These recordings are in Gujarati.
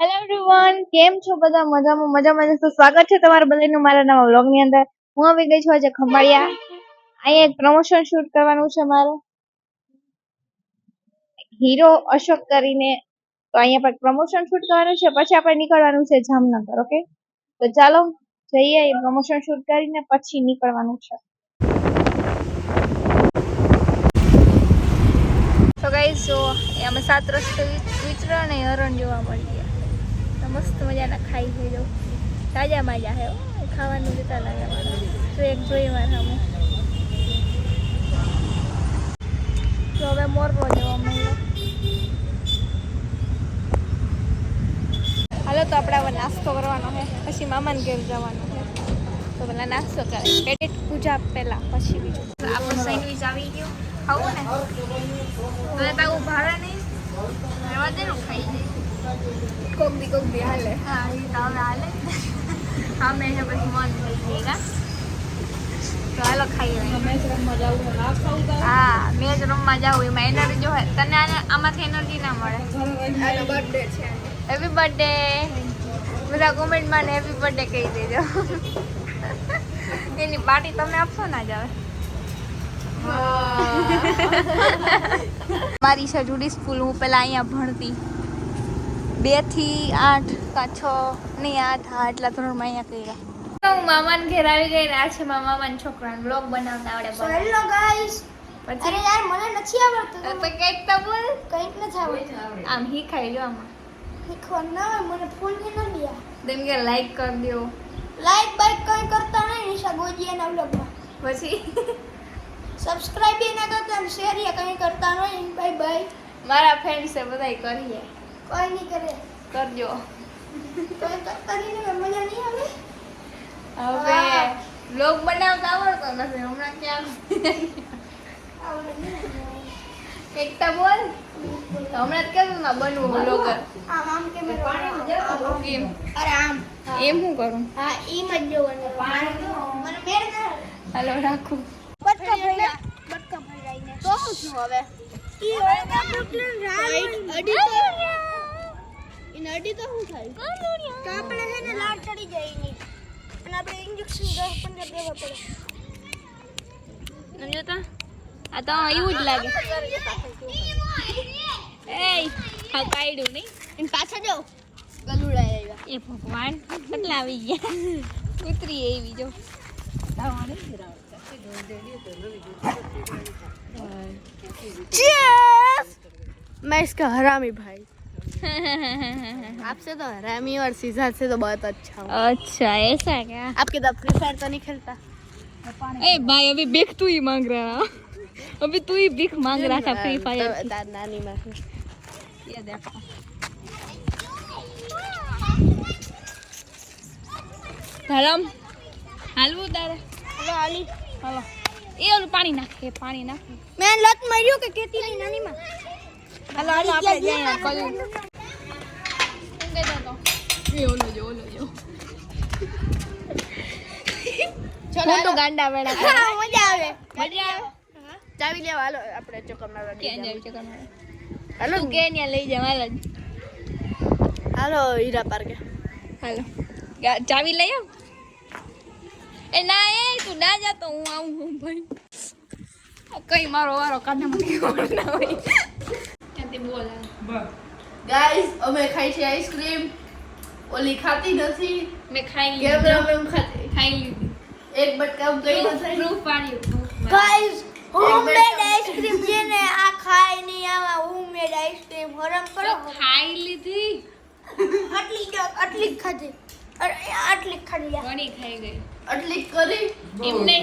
હેલો એવરીવન કેમ છો બધા? મજામાં મજામાં તો સ્વાગત છે તમારા બધાનું મારા નવા વ્લોગની અંદર? હું આવી ગઈ છું આજે ખંભાળિયા. અહીંયા એક પ્રમોશન શૂટ કરવાનું છે મારે. હીરો અશોક કરીને તો અહીંયા પર પ્રમોશન શૂટ કરવાનું છે. પછી આપણે નીકળવાનું છે જામનગર ઓકે તો ચાલો, જઈએ એ પ્રમોશન શૂટ કરીને પછી નીકળવાનું છે. તો ગાઈઝ જો અમે સાત રસ્તે વિચરણ અને હરણ જોવા મળી ગયા તો મસ્ત મજાના ખાઈ છે જો. તાજા માજા હે. ખાવાનું જતા લાગે તો એક જોઈ મારા અમે તો હવે મોરબો જવા મળ્યો. હાલો તો આપણે હવે નાસ્તો કરવાનો છે. પછી મામાને ઘેર જવાનું છે. તો પેલા નાસ્તો કરે. પેટ પૂજા પહેલા, પછી બીજું. આપણું સેન્ડવિચ આવી ગયું. ખાવું ને? હવે તો આવું ભાવે નહીં. રહેવા દે ખાઈ જાય કોક દી કોક દી હાલે. હા એ તો હવે હાલે. હા મેં છે પછી મન થઈ ગઈ તો હાલો ખાઈ હા મેચ રૂમમાં જાઉં એમાં એનર્જી જો તને આમાંથી એનર્જી ના મળે. બર્થડે છે હેપી બર્થડે બધા કોમેન્ટમાં ને હેપી બર્થડે કહી દેજો. એની પાર્ટી તમે આપશો ના જ હવે? મારી છે જુડી સ્કૂલ હું પેલા અહીંયા ભણતી. બેથી આઠ કા છ નહીં આઠ હા એટલા ધોરણમાં અહીંયા કર્યા. હું મામાને ઘેર આવી ગઈ ને આ છે મારા મામાના છોકરાને બ્લોગ બનાવતા આવડે હેલો ગાઈસ અરે યાર મને નથી આવડતું. તો કંઈક તો બોલ. કંઈક નથી આવડતું. આમ હી ખાઈ લો આમાં. શીખવા ના મને ફોનની નથી આ તેમ કે લાઈક કરી દો. લાઈક બાઈક કઈ કરતા નહીં નિશા ગોજીયાના વ્લોગમાં પછી? સબસ્ક્રાઇબ ના કરતા શેર એ કઈ કરતા નહીં. બાય બાય મારા ફ્રેન્ડ છે બધાય કરીએ. કોઈ નહીં કરે. કરજો. મજા નહીં આવે હવે બ્લોગ બનાવતા આવડતો નથી હમણાં ક્યાં આવડે નહીં. બોલ. હમણાં જ કેવું માં બનવું બ્લોગર આમ આમ કેમેરો એમ અરે આમ. એમ હું કરું? હા ઈ જ જોવાનું મને મેળ ના હાલો રાખું. બટકા ભર્યા બટકા ભરાઈને તો હું છું હવે? ઈ ઓળખા બ્રુકલિન રાઈટ અડી તો ઈ અડી તો શું થાય તો આપણે છે ને લાડ ચડી જાય એની અને આપણે ઇન્જેક્શન 10 15 દેવા પડે સમજો તો આ તો એવું જ લાગે એ હા કાઢ્યું નહીં એન પાછા જો ગલુડા આવ્યા એ ભગવાન કેટલા આવી ગયા કૂતરી એવી જો मैं इसका हरामी भाई आपसे तो हरामी और सीधा से तो बहुत अच्छा हूँ अच्छा ऐसा क्या आपके तो फ्री फायर तो नहीं खेलता ए भाई अभी भीख तू ही मांग रहा अभी तू ही भीख मांग रहा था फ्री फायर तो तार नानी में ये देखो ધરમ હાલવું તારે हेलो अली હાલો એ ઓલું પાણી નાખે એ પાણી નાખે मैं लत मारियो के कहती नहीं नानी माँ હાલો હાલો આપણે જઈએ કયું શું કહેતો હતો ગાંડા વેડા મજા આવે. મજા આવે. ચાવી લેવા હાલો આપણે ચોકમના ક્યાં જાવી હાલો. કે ત્યાં લઈ જાવ હાલો. હાલો હીરા પાર્કે. હાલો. ચાવી લઈ આવ. એ ના એ તું ના જા તો હું આવું હું ભાઈ. કઈ મારો વારો કાને મૂકી ના હોય. ત્યાંથી બોલ? ગાઈસ અમે ખાઈ છે આઈસ્ક્રીમ ઓલી ખાતી નથી. મેં ખાઈ લીધી. કેમેરામેન ખાતી? ખાઈ લીધી. એક બટકા ગઈ નથી પ્રૂફ પાડ્યું ગાઈસ હોમમેડ આઈસ્ક્રીમ છે ને આ ખાઈ ની આવા હોમમેડ આઈસ્ક્રીમ હરમ કરો. ખાઈ લીધી? આટલી જ આટલી ખાધી. અરે આટલી ખાધી ઘણી ખાઈ ગઈ. આટલી કરી? એમને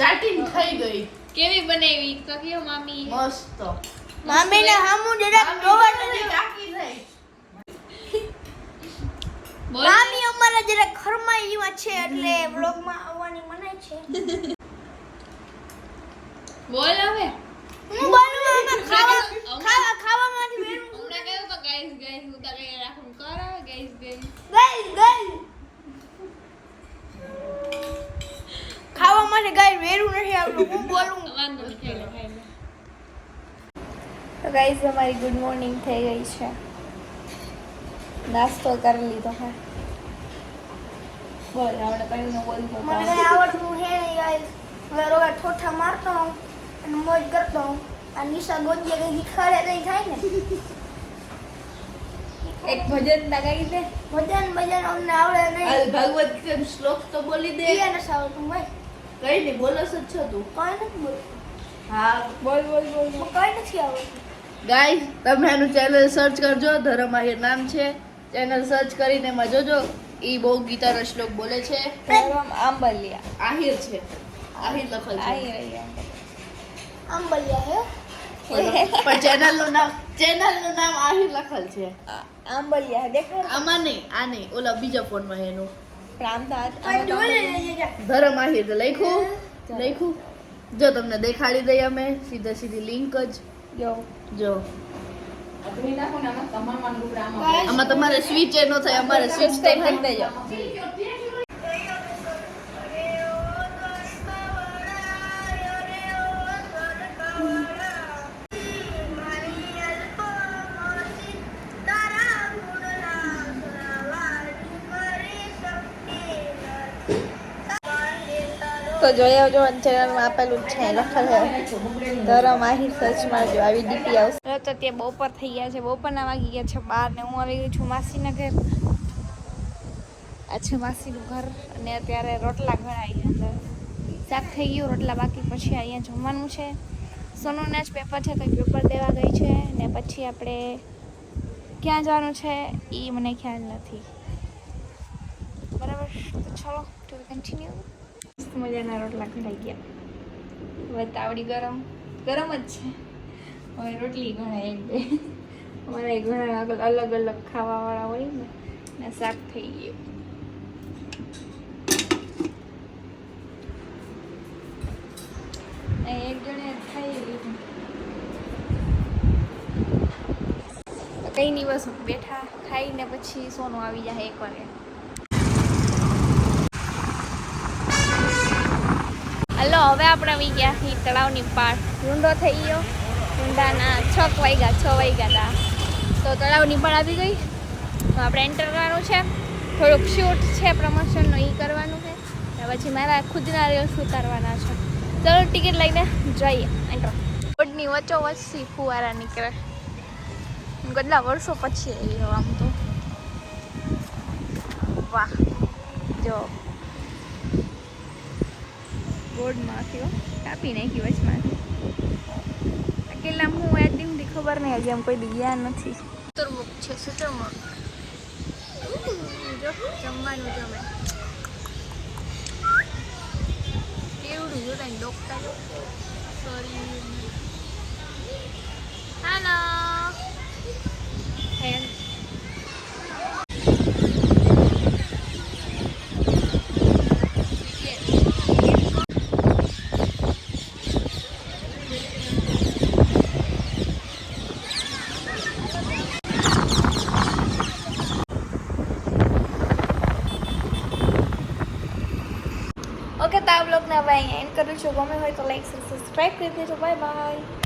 ચાટીને ખાઈ ગઈ. કેવી બનાવી? તો કયો મામી? મસ્ત. મામીને હામું જરાક જોવા નથી. કાકી થઈ. મામી અમારા જરા ઘરમાં એવા છે એટલે વ્લોગમાં આવવાની મનાઈ છે. બોલ હવે. હું બોલું હવે ખાવા ખાવા ખાવામાંથી મેં હમણાં કહ્યું તો ગાઈસ ગાઈસ હું તો કઈ રાખું કરો ગાઈસ ગાઈસ ગાઈસ ગાઈસ ખાવા માટે ગાય વેરું નથી આવતું હું બોલું. વાંધો નહીં ખાઈ લો ગાઈઝ અમારી ગુડ મોર્નિંગ થઈ ગઈ છે. નાસ્તો કરી લીધો હા. બોલ આપણે કઈ ન બોલતો મને આવડતું હે ગાઈસ રોવા ઠોઠા મારતો હોઉં અને મોજ કરતો હોઉં આ નિશા ગોંજીએ કઈ ખડે નહીં થાય ને. એક ભજન લગાવી દે. ભજન ભજન અમને આવડે નહીં. ભાગવત ગીતા શ્લોક તો બોલી દે. ઈ એને આવડતું ભાઈ. કઈ નહીં બોલો જ છો તું. કઈ નથી બોલતું. હા. બોલ બોલ બોલ કઈ નથી આવડતું. ગાઈસ તમે એનું ચેનલ સર્ચ કરજો. ધરમ આહિર નામ છે. ચેનલ સર્ચ કરીને એમાં જોજો. ઈ બહુ ગીતાનો શ્લોક બોલે છે. આંબલિયા. આહિર છે. આહિર લખલ છે. આંબલિયા હે? પણ ચેનલનું નામ ચેનલનું નામ આહિર લખલ છે. આંબલિયા દેખાડ આમાં નહીં આ નહીં. ઓલા બીજા ફોનમાં એનું. પ્રાંતાજ કઈ જોઈ ધરમ આહિર લખ્યું. લખ્યું. જો તમને દેખાડી દઈએ અમે સીધા સીધી લિંક જ. જો. જો. આમાં તમારે સ્વિચ એ ન થાય અમારે સ્વિચ તો કરી થાય. દેજો તો જોયા જો ચેનલમાં આપેલું છે લખેલ. છે ધરમ આહી સર્ચ મારજો આવી ડીપી આવશે. તો ત્યાં બપોર થઈ ગયા છે. બપોરના વાગી ગયા છે બાર ને હું આવી ગઈ છું માસીના ઘર. આ છે માસીનું ઘર અને અત્યારે રોટલા ઘડાઈ અંદર. શાક થઈ ગયું, રોટલા બાકી, પછી અહીંયા જમવાનું છે. સોનુના જ પેપર છે તો પેપર દેવા ગઈ છે ને પછી આપણે ક્યાં જવાનું છે એ મને ખ્યાલ નથી. બરાબર, તો ચલો ટુ કન્ટિન્યુ મસ્ત મજાના રોટલા ઘડાઈ ગયા. હવે તાવડી ગરમ. ગરમ જ છે. હવે રોટલી ઘણા એક બે. ઘણા અલગ અલગ ખાવાવાળા હોય ને ને શાક થઈ ગયું. એક જણે ખાઈ કઈ નહીં બસ બેઠા ખાઈને પછી સોનું આવી જાય એક વાગે હલો, હવે આપણે આવી ગયા તળાવની પાર. ઊંડો થઈ ગયો. ઊંડાના છ વાગ્યા છ વાગ્યા હતા. તો તળાવની પણ આવી ગઈ. તો આપણે એન્ટર કરવાનું છે. થોડુંક શૂટ છે પ્રમોશનનો એ કરવાનું છે. પછી મારા ખુદના રીલ્સ ઉતારવાના છે. ચલો ટિકિટ લઈને જઈએ. એન્ટર રોડની વચ્ચો વચ્ચથી ફુવારા નીકળે. કેટલા વર્ષો પછી આવ્યો આમ તો. વાહ. જો. બોર્ડમાંથી હો. કાપી નાખી વચમાંથી અકેલા હું યાદ દીધી ખબર નહીં, હજી એમ કોઈ દી ગયા નથી. સુતરમુખ છે સુતરમુખ જો, જમવાનું જમે. કેવડું તારી ડોકતા સોરી અહીંયા એન્ડ કરું છું. ગમે હોય તો લાઈક સબસ્ક્રાઈબ કરી દેજો. Bye bye